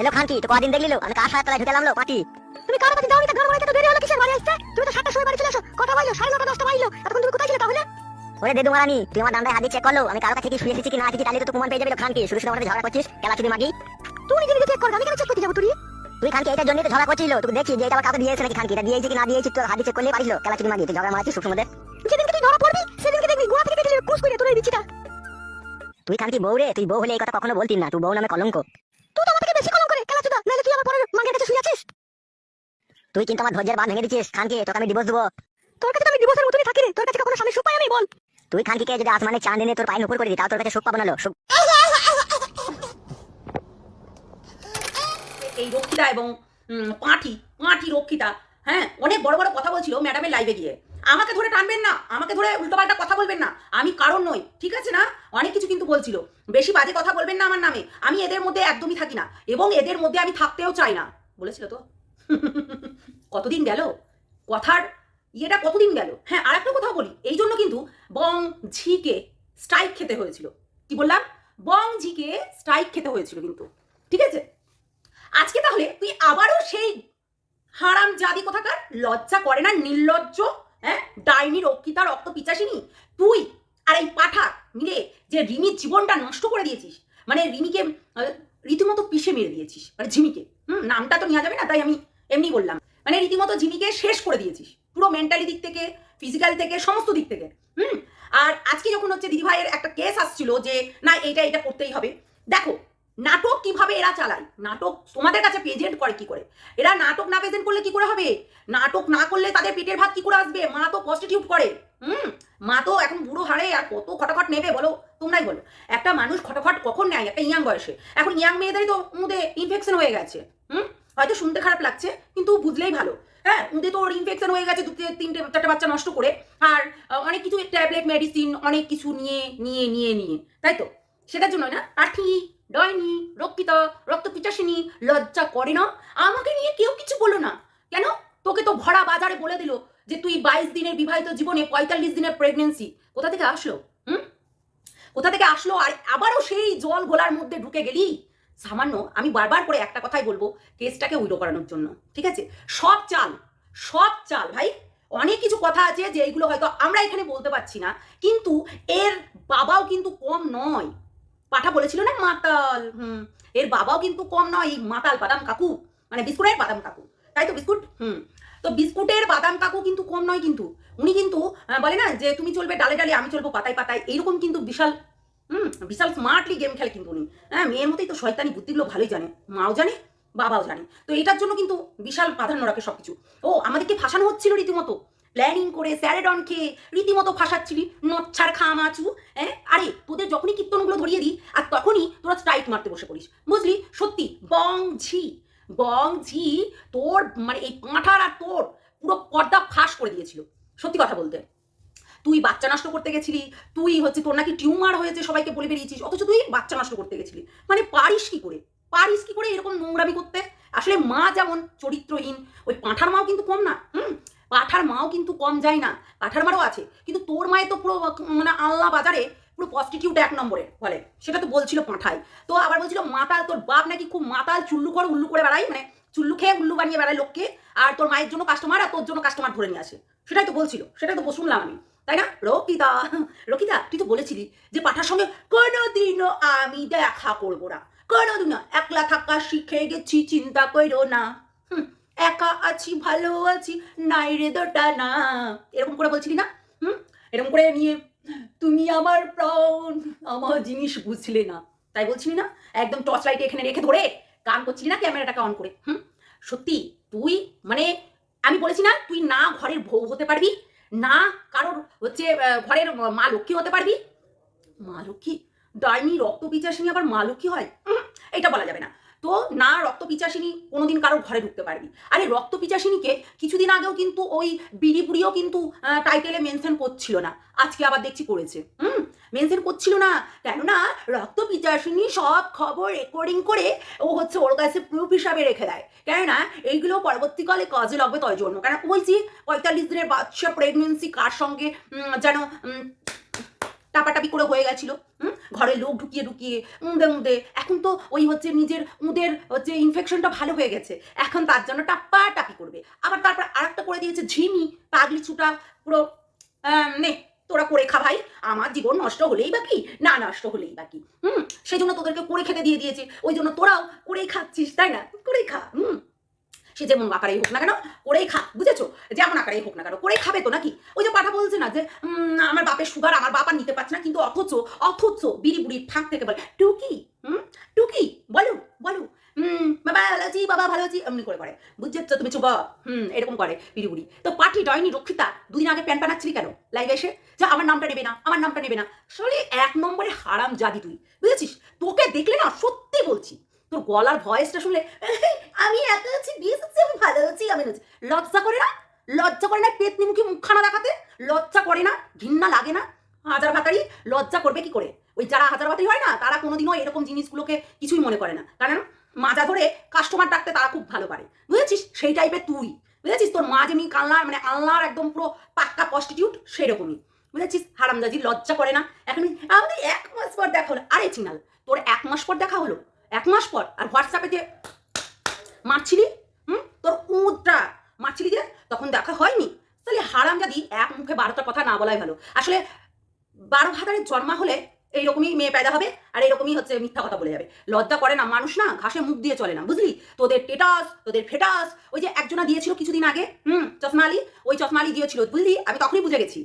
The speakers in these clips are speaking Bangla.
এলো খান কি? তো কদিন দেখলিলো আমি কার সাথে ঢুকে লো পাটি তুমি কার কাছে যাওনি তো? ঘর বাড়িতে তো দেরি হলো কিসের বাড়ি আসতে? তুমি তো সাতটার সময় বাড়ি চলে আসো কথা বলল সাড়ে নটা দশটা বাজলো এতক্ষণ তুমি কোথায় ছিলে তাহলে? ওরে দেদু মারানি তুই আমার ডান্ডায় হাত চেক করল। আমি কারও কাছে কি শুয়ে এসেছি কি না এসেছি তাহলে তো তোমার পেয়ে যাবে খান কি শুধু শুধু আমাদের ঝগড়া করছিস? কেলা চুদি মাগি? তুই নিজে নিজে চেক কর আমি কেন চেক করতে যাব তুই? তুই খানকে এটার জন্যই তো ঝগড়া করছিল তুই দেখছি যে এটা আবার কাউকে দিয়েছে নাকি খানকি? এটা দিয়েছে কি না দিয়েছি তোর হাত চেক করলে পারিস কেলা চুদি মাগি তুই ঝগড়া মারাচ্ছিস সুখের মধ্যে যেদিনকে তুই ধরা পড়বি সেদিনকে দেখবি গোড়া থেকে কেটে কুস করে তোর এই বিচিটা তুই খানকি বউ রে তুই বউ হলে এই কথা কখনো বলতিস না। তুই বউ নামে কলঙ্ক তুই তো আমার থেকে বেশি কলঙ্ক করে কেলা চুদা নাহলে তুই আমার পরের মাঙ্গের কাছে শুয়ে আছিস তুই কিন্তু আমার ধৈর্যের বাঁধ ভেঙে দিচ্ছিস খানকে তোকে আমি ডিভোর্স দেবো। তোর কাছে তো আমি ডিভোর্সের মতনই থাকি রে তোর কাছে কখনো স্বামী সুখ পাই আমি বল। তুই খানকিকে যদি আসমানে চাঁদ এনে তোর পায়ের উপর করে দিই তাও তোর কাছে সুখ পাবো না লো সুখ এই রক্ষিতা এবং পাঁঠি পাঁঠি রক্ষিতা হ্যাঁ অনেক বড় বড় কথা বলছিল ম্যাডামের লাইভে গিয়ে। আমাকে ধরে টানবেন না আমাকে ধরে উল্টোপাল্টা কথা বলবেন না আমি কারণ নই ঠিক আছে না? অনেক কিছু কিন্তু বলছিল বেশি বাজে কথা বলবেন না আমার নামে আমি এদের মধ্যে একদমই থাকি না এবং এদের মধ্যে আমি থাকতেও চাই না বলেছিল তো। কতদিন গেল? কথার ইয়েটা কতদিন গেল? হ্যাঁ আর একটা কথা বলি। এই জন্য কিন্তু বং ঝিকে স্ট্রাইক খেতে হয়েছিল। কি বললাম? বং ঝিকে স্ট্রাইক খেতে হয়েছিল কিন্তু। ঠিক আছে? আজকে তাহলে তুই আবারও সেই হারাম জাদি কোথাকার? লজ্জা করে না নির্লজ্জ? হ্যাঁ ডাইনি, রক্ষিতা, রক্ত পিচাসিনী? তুই আর এই পাঠা মিলে যে রিমির জীবনটা নষ্ট করে দিয়েছিস মানে রিমিকে রীতিমতো পিষে মেরে দিয়েছিস মানে ঝিমিকে। হুম, নামটা তো নেওয়া যাবে না, তাই আমি এমনি বললাম। মানে রীতিমতো ঝিমিকে শেষ করে দিয়েছিস। পুরো মেন্টালি দিক থেকে ফিজিক্যাল থেকে, সমস্ত দিক থেকে। হুম? আর আজকে যখন হচ্ছে দিদিভাইয়ের একটা কেস আসছিল যে, না, এইটা এটা করতেই হবে। দেখো, নাটক কীভাবে এরা চালায়? নাটক তোমাদের কাছে প্রেজেন্ট করে কি করে? এরা নাটক না প্রেজেন্ট করলে কি করে হবে? নাটক না করলে তাদের পেটের ভাত কি করে আসবে? মা তো প্রস্টিটিউট করে। হুম? মা তো এখন বুড়ো হারে আর কত খটাখট নেবে বলো? তোমরাই বলো। একটা মানুষ খটাখট কখন নেয়? একটা ইয়াং বয়সে। এখন ইয়াং মেয়েদেরই তো মুদে ইনফেকশন হয়ে গেছে। হুম? হয়তো শুনতে খারাপ লাগছে, কিন্তু বুঝলেই ভালো। হ্যাঁ মুদে তো ওর ইনফেকশন হয়ে গেছে, দুটো, তিনটে, চারটে বাচ্চা নষ্ট করে। আর অনেক কিছু ট্যাবলেট মেডিসিন অনেক কিছু নিয়ে নিয়ে নিয়ে নিয়ে। তাই তো? সেটার জন্য না পাঠি ডয়নি রক্ষিত রক্ত পিচাসিনী লজ্জা করে না। আমাকে নিয়ে কেউ কিছু বলো না। কেন? তোকে তো ভরা বাজারে বলে দিল যে তুই বাইশ দিনের বিবাহিত জীবনে পঁয়তাল্লিশ দিনের প্রেগনেন্সি কোথা থেকে আসলো? হুম? কোথা থেকে আসলো? আর আবারও সেই জল গোলার মধ্যে ঢুকে গেলি? সামান্য আমি বারবার করে একটা কথাই বলব, কেসটাকে উইডো করানোর জন্য, ঠিক আছে? সব চাল সব চাল, ভাই, অনেক কিছু কথা আছে যে এইগুলো হয়তো আমরা এখানে বলতে পারছি না, কিন্তু এর বাবাও কিন্তু কম নয়। পাঠা বলেছিল না মাতাল, হুম, এর বাবাও কিন্তু কম নয়, এই মাতাল বাদাম কাকু মানে বিস্কুটের বাদাম কাকু, তাই তো বিস্কুট? হুম, তো বিস্কুটের বাদাম কাকু কিন্তু কম নয় কিন্তু, উনি কিন্তু বলে না যে তুমি চলবে ডালে ডালে, আমি চলবো পাতায় পাতায়, এইরকম কিন্তু বিশাল হুম, বিশাল স্মার্টলি গেম খেলে কিন্তু উনি। হ্যাঁ মেয়ের মতোই তো শয়তানি বুদ্ধিগুলো ভালোই জানে, মাও জানে, বাবাও জানে। তো এটার জন্য কিন্তু বিশাল প্রাধান্য রাখে সবকিছু। ও, আমাদেরকে ফাঁসানো হচ্ছিল রীতিমতো। প্ল্যানিং করে স্যারেডন খেয়ে রীতিমতো ফাঁসাচ্ছিলি, নচ্ছার খামাচু হ্যাঁ? আরে, তোদের যখনই কীর্তনগুলো ধরিয়ে দিই, আর তখনই তোরা স্ট্রাইক মারতে বসে পড়িস। বুঝলি? সত্যি, বং ঝি বং ঝি তোর মানে এই পাঁঠার আর তোর পুরো পর্দা ফাঁস করে দিয়েছিল। সত্যি কথা বলতে। তুই বাচ্চা নষ্ট করতে গেছিলি, তুই হচ্ছে তোর নাকি টিউমার হয়েছে সবাইকে বলে বেরিয়েছিস, অথচ তুই বাচ্চা নষ্ট করতে গেছিলি। মানে পারিস কি করে? পারিস কি করে এরকম নোংরামি করতে? আসলে মা যেমন চরিত্রহীন, ওই পাঁঠার মাও কিন্তু কম না, হুম? পাঠার মাও কিন্তু কম যায় না, পাঠার মারও আছে। কিন্তু তোর মায়ের তো পুরো মানে আল্লাহ বাজারে পুরো প্রস্টিটিউট এক নম্বরে বলে। সেটা তো বলছিল পাঁঠাই। তো আবার বলছিল, মাতাল, তোর বাপ নাকি খুব মাতাল, চুল্লু করে, উল্লু করে বেড়াই মানে চুল্লু খেয়ে উল্লু বানিয়ে বেড়ায় লোককে, আর তোর মায়ের জন্য কাস্টমার আর তোর জন্য কাস্টমার ধরে নিয়ে আসে। সেটাই তো বলছিল, সেটাই তো শুনলাম আমি। তাই না? রকিতা রকিতা তুই তো বলেছিলি যে পাঠার সঙ্গে কোনোদিনও আমি দেখা করব না। কোনোদিনও। একলা থাকা শিখে গেছি, চিন্তা করো না। একা আছি, ভালো আছি, নাই রে দোটা না। এরকম করে বলছিলি না? হুম, এরকম করে নিয়ে তুমি আমার প্রাণ, আমার জিনিস বুঝলে না। তাই বলছিলি না? একদম টর্চ লাইট এখানে রেখে ধরে গান করছিলি না ক্যামেরাটাকে অন করে? হুম, সত্যি তুই মানে আমি বলেছি না, তুই না ঘরের বউ হতে পারবি না কারোর হচ্ছে ঘরের মা লক্ষ্মী হতে পারবি? মা লক্ষ্মী? ডাইনি রক্ত পিচাসিনী আবার মা লক্ষ্মী হয়? এটা বলা যাবে না। পিচাসিনী কোনোদিন কারোর ঘরে ঢুকতে পারবি আরে রক্ত পিচাসিনীকে কিছুদিন আগেও কিন্তু ওই বিড়ি বুড়িও কিন্তু টাইটেলে মেনশন করছিল না। আজকে আবার দেখছি করেছে। হুম? মেনশন করছিল না। কেননা রক্ত পিচাসিনী সব খবর রেকর্ডিং করে ও হচ্ছে ওর কাছে প্রুফ হিসাবে রেখে দেয়। কেননা এইগুলো পরবর্তীকালে কাজে লাগবে তাই জন্য। কেন বলছি, পঁয়তাল্লিশ দিনের বাচ্চা প্রেগনেন্সি কার সঙ্গে যেন টাপাটাপি করে হয়ে গেছিল ঘরে লোক ঢুকিয়ে ঢুকিয়ে, উঁদে উঁদে। এখন তো ওই হচ্ছে নিজের উঁদের হচ্ছে ইনফেকশনটা ভালো হয়ে গেছে। এখন তার জন্য টাপ্পা টাপি করবে। আবার তারপর আরেকটা করে দিয়েছে ঝিমি, পাগলি ছুটা, পুরো নে, তোরা করে খা ভাই। আমার জীবন নষ্ট হলেই বাকি না নষ্ট হলেই বাকি হুম? সেই জন্য তোদেরকে করে খেতে দিয়ে দিয়েছে। ওই জন্য তোরাও করেই খাচ্ছিস, তাই না? করেই খা, হুম? সে যেমন আকারেই হোক না কেন করেই খা, বুঝেছ? যেমন আকারেই হোক না কেন, করেই খাবে তো নাকি? ওই যে কথা বলছে না যে আমার বাপের সুগার আমার বাবা নিতে পারছে না, কিন্তু অথচ অথচ বিড়ি বুড়ি ফাঁক থেকে বলে, টুকি, হুম? টুকি, বলো বলো হুম বাবা ভালো আছি, বাবা ভালো আছি এমনি করে করে। বুঝছ তুমি চুপ হুম, এরকম করে বিড়ি তো পার্টি ডয়নি রক্ষিতা, দুদিন আগে প্যান পানাচ্ছিলি কেন? লাইভে এসে? যে, আমার নামটা নেবে না, আমার নামটা নেবে না। আসলে এক নম্বরে হারাম জাদি তুই, বুঝেছিস? তোকে দেখলে না সত্যি বলছি, তোর গলার ভয়েসটা শুনলে আমি একা আছি বিয়ে হচ্ছে আমি আমি আছি লজ্জা করে না? লজ্জা করে না পেতনি মুখে মুখখানা দেখাতে? লজ্জা করে না? ঘৃণা লাগে না? হাজার ভাতারি, লজ্জা করবে কি করে? ওই যারা হাজার ভাতারি হয় না, তারা কোনোদিনও এরকম জিনিসগুলোকে কিছুই মনে করে না। কারণ মাজা ধরে কাস্টমার ডাকতে তারা খুব ভালো পারে। বুঝেছিস? সেই টাইপের তুই। বুঝেছিস? তোর মা যেমনি কাল্লার মানে আল্লাহর একদম পুরো পাক্কা প্রস্টিটিউট সেরকমই। বুঝেছিস? হারামজাজি লজ্জা করে না? এখন আমাদের এক মাস পর দেখা হলো। আরে চিনাল, তোর এক মাস পর দেখা হলো? এক মাস পর? আর হোয়াটসঅ্যাপে যে মারছিলি? হুম? তোর উঁদটা মারছিলি যে, তখন দেখা হয়নি? তাহলে হারামজাদি এক মুখে বারোটা কথা না বলাই ভালো। আসলে বারো ভাতারের জন্মা হলে এইরকমই মেয়ে পেদা হবে আর এরকমই হচ্ছে মিথ্যা কথা বলে যাবে। লজ্জা করে না, মানুষ না ঘাসে মুখ দিয়ে চলে না, বুঝলি? তোদের টেটাস, তোদের ফেটাস, ওই যে একজনা দিয়েছিল কিছুদিন আগে, হুম, চশমা আলী? ওই চশমা আলী দিয়েছিল, বুঝলি? আমি তখনই বুঝে গেছি।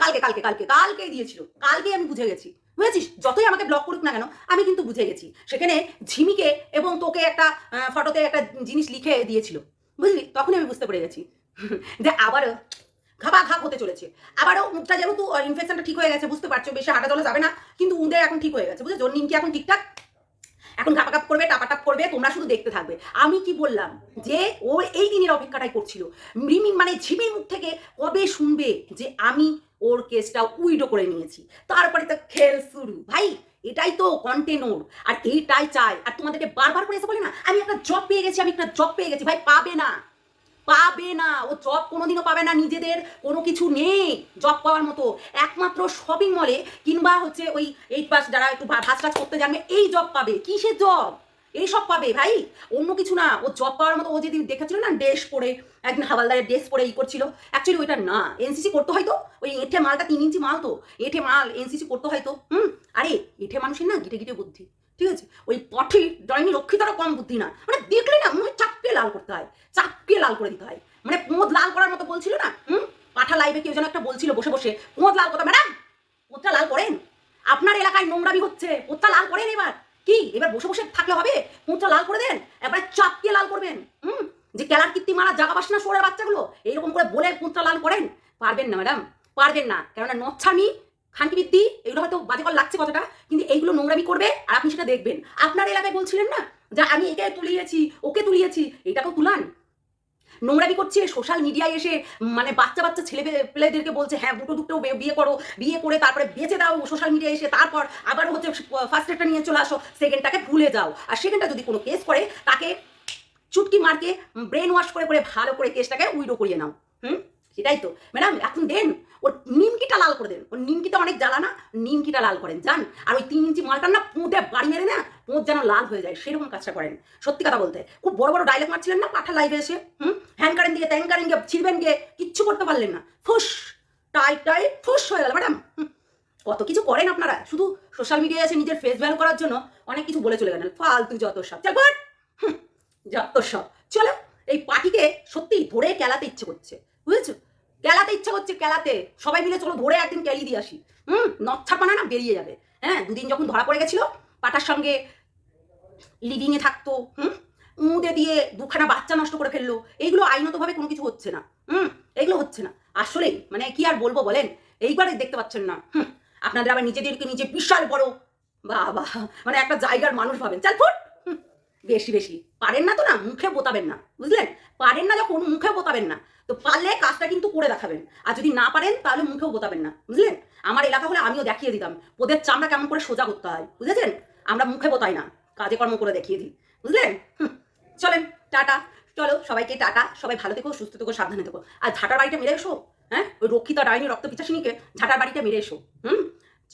কালকে কালকে কালকে কালকে দিয়েছিল। কালকেই আমি বুঝে গেছি। বুঝেছিস? যতই আমাকে ব্লক করুক না কেন, আমি কিন্তু বুঝে গেছি। সেখানে ঝিমিকে এবং তোকে একটা ফটোতে একটা জিনিস লিখে দিয়েছিল। বুঝলি? তখনই আমি বুঝতে পেরে গেছি। যে আবারও ঘাপা ঘাপ হতে চলেছে। আবারও মুখটা যেহেতু ইনফেকশনটা ঠিক হয়ে গেছে, বুঝতে পারছ? বেশি হাঁটা চলা যাবে না, কিন্তু উদে এখন ঠিক হয়ে গেছে, বুঝেছ? ওর নিমকি এখন ঠিকঠাক। এখন ঘাপা ঘাপ করবে টাপাটাপ করবে, তোমরা শুধু দেখতে থাকবে। আমি কি বললাম? যে ও এই দিনের অপেক্ষাটাই করছিল। রিমি মানে ঝিমির মুখ থেকে কবে শুনবে যে আমি ওর কেসটা উইডো করে নিয়েছি। তারপরে তো খেল শুরু। ভাই, এটাই তো কন্টেন্ট ওর। আর এইটাই চাই। আর তোমাদেরকে বারবার করে এসে বলে না, আমি একটা জব পেয়ে গেছি, আমি একটা জব পেয়ে গেছি। ভাই, পাবে না। পাবে না। ও জব কোনোদিনও পাবে না, নিজেদের কোনো কিছু নেই জব পাওয়ার মতো। একমাত্র শপিং মলে কিংবা হচ্ছে ওই এইট পাস যারা একটু ভাস টাস করতে জানবে, এই জব পাবে। কিসের জব এই সব পাবে ভাই? অন্য কিছু না। ও জব পাওয়ার মতো ও যেদিন দেখেছিল না, ড্রেস পরে, একদিন হাওয়ালদারের ড্রেস পরে ই করছিল। অ্যাকচুয়ালি ওইটা না। এনসিসি করতে হয়তো? ওই এঁঠে মালটা তিন ইঞ্চি মাল তো। এঁঠে মাল এনসিসি করতে হয়তো। হুম? আরে, এঁঠে মানুষের না গিটে গিটে বুদ্ধি। ঠিক আছে? ওই পঠে ডয়নি রক্ষিতারও কম বুদ্ধি না। মানে দেখলে না, মনে হয় চাপকে লাল করতে হয়। চাপকে লাল করে দিতে হয়। মানে পোঁত লাল করার মতো বলছিল না? হুম? পাঠা লাইভে কেউ যেন একটা বলছিল বসে বসে পোঁত লাল কথা ম্যাডাম পোঁতটা লাল করেন। আপনার এলাকায় নোংরামি হচ্ছে। পোঁতটা লাল করেন এবার। কি? এবার বসে বসে থাকলে হবে? মুখটা লাল করে দেন। এবারে চাপকে লাল করবেন। হুম? যে কেলার কীর্তি মারা জাগা বাসনা শোয়ার বাচ্চাগুলো, এইরকম করে বলে মুখটা লাল করেন? পারবেন না, ম্যাডাম। পারবেন না। কেননা নচ্ছামি, খানকিবৃত্তি, এগুলো হয়তো বাজে কল লাগছে কথাটা, কিন্তু এইগুলো নোংরামি করবে আর আপনি সেটা দেখবেন। আপনার এলাকায় বলছিলেন না? যে আমি একে তুলিয়েছি, ওকে তুলিয়েছি এটাকেও তুলান। নোংরামি করছে সোশ্যাল মিডিয়ায় এসে মানে বাচ্চা বাচ্চা ছেলে পেলেদেরকে বলছে হ্যাঁ দুটো দুটো বিয়ে করো, বিয়ে করে তারপরে বেঁচে দাও সোশ্যাল মিডিয়ায় এসে, তারপর আবার হচ্ছে ফার্স্ট এডটা নিয়ে চলে আসো সেকেন্ডটাকে ভুলে যাও। আর সেকেন্ডটা যদি কোনো কেস করে, তাকে চুটকি মারকে ব্রেন ওয়াশ করে করে ভালো করে কেসটাকে উইডো করিয়ে নাও। হুম? সেটাই তো। ম্যাডাম, এখন দেন, ওর নিমকিটা লাল করে দেন। ওর নিমকিটা অনেক জ্বালা না নিমকিটা লাল করেন, জান। আর ওই তিন ইঞ্চি মালটার না পুঁতে বাড়ি মেরে না পুঁত যেন লাল হয়ে যায়, সেরকম কাজটা করেন। সত্যি কথা বলতে। খুব বড় বড় ডায়লগ মারছিলেন না? পাঠা লাইভে এসে, হুম? হ্যান্ড কারেন দিয়ে ত্যাং কারেন গিয়ে ছিড়বেন গিয়ে কিচ্ছু করতে পারলেন না। ফুস! টাই টাই ফুস হয়ে গেল, ম্যাডাম। কত কিছু করেন আপনারা? শুধু সোশ্যাল মিডিয়ায় এসে নিজের ফেস ভ্যালু করার জন্য অনেক কিছু বলে চলে গেলেন। ফালতু যত সব। চল যত সব। চলো, এই পার্টিকে সত্যি ধরে কেলাতে ইচ্ছে করছে। বুঝেছ? কেলাতে ইচ্ছা করছে, কেলাতে। সবাই মিলে চলো ধরে একদিন কেলি দিয়ে আসি। হুম নচ্ছা পানা না, বেরিয়ে যাবে। হ্যাঁ দুদিন যখন ধরা পড়ে গেছিল পাটার সঙ্গে লিভিংয়ে থাকতো, হুম? মুদে দিয়ে দুখানা বাচ্চা নষ্ট করে ফেলল, এইগুলো আইনতভাবে কোনো কিছু হচ্ছে না, হুম? এগুলো হচ্ছে না। আসলেই মানে কি আর বলব বলেন? এইবারে দেখতে পাচ্ছেন না, হুম? আপনাদের আবার নিজেদেরকে নিজে বিশাল বড়, বাবা মানে একটা জায়গার মানুষ ভাবেন। চাল ফুট! বেশি বেশি। পারেন না তো না, মুখে বোতাবেন না, বুঝলেন? পারেন না যখন, মুখে বোতাবেন না। তো পারলে কাজটা কিন্তু করে দেখাবেন। আর যদি না পারেন, তাহলে মুখেও বোতাবেন না, বুঝলেন? আমার এলাকা হলে আমিও দেখিয়ে দিতাম, ওদের চামড়া কেমন করে সোজা করতে হয়, বুঝেছেন? আমরা মুখে বোতাই না, কাজে কর্ম করে দেখিয়ে দিই। বুঝলেন? চলেন, টাটা। চলো, সবাইকে টাটা। সবাই ভালো থেকো, সুস্থ থেকো, সাবধানে থেকো। আর ঝাঁটার বাড়িটা মেরে এসো হ্যাঁ? ওই রক্ষিতা ডাইনি, রক্ত পিচাসিনীকে ঝাঁটার বাড়িটা মেরে এসো, হুম?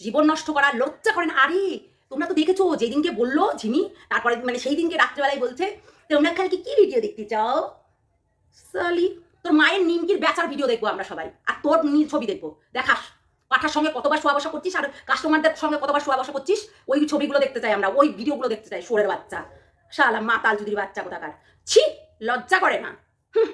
জীবন নষ্ট করা লজ্জা করে না আরে, তোমরা তো দেখেছ, যেদিনকে বলল ঝিমি, তারপরে মানে সেই দিনকে রাত্রেবেলায় বলছে, তোমরা কালকে কি ভিডিও দেখতে চাও? সালি, তোর মায়ের নিমকির বেচার ভিডিও দেখব আমরা সবাই। আর তোর ছবি দেখব। দেখাস। পাঠার সঙ্গে কতবার শোয়া বসা করছিস? আর কাস্টমারদের সঙ্গে কতবার শোয়া বসা করছিস? ওই ছবিগুলো দেখতে চাই আমরা, ওই ভিডিওগুলো দেখতে চাই সোরের বাচ্চা। শালা মাতাল যদি বাচ্চা কোথাকার। ছি, লজ্জা করে না। হুম।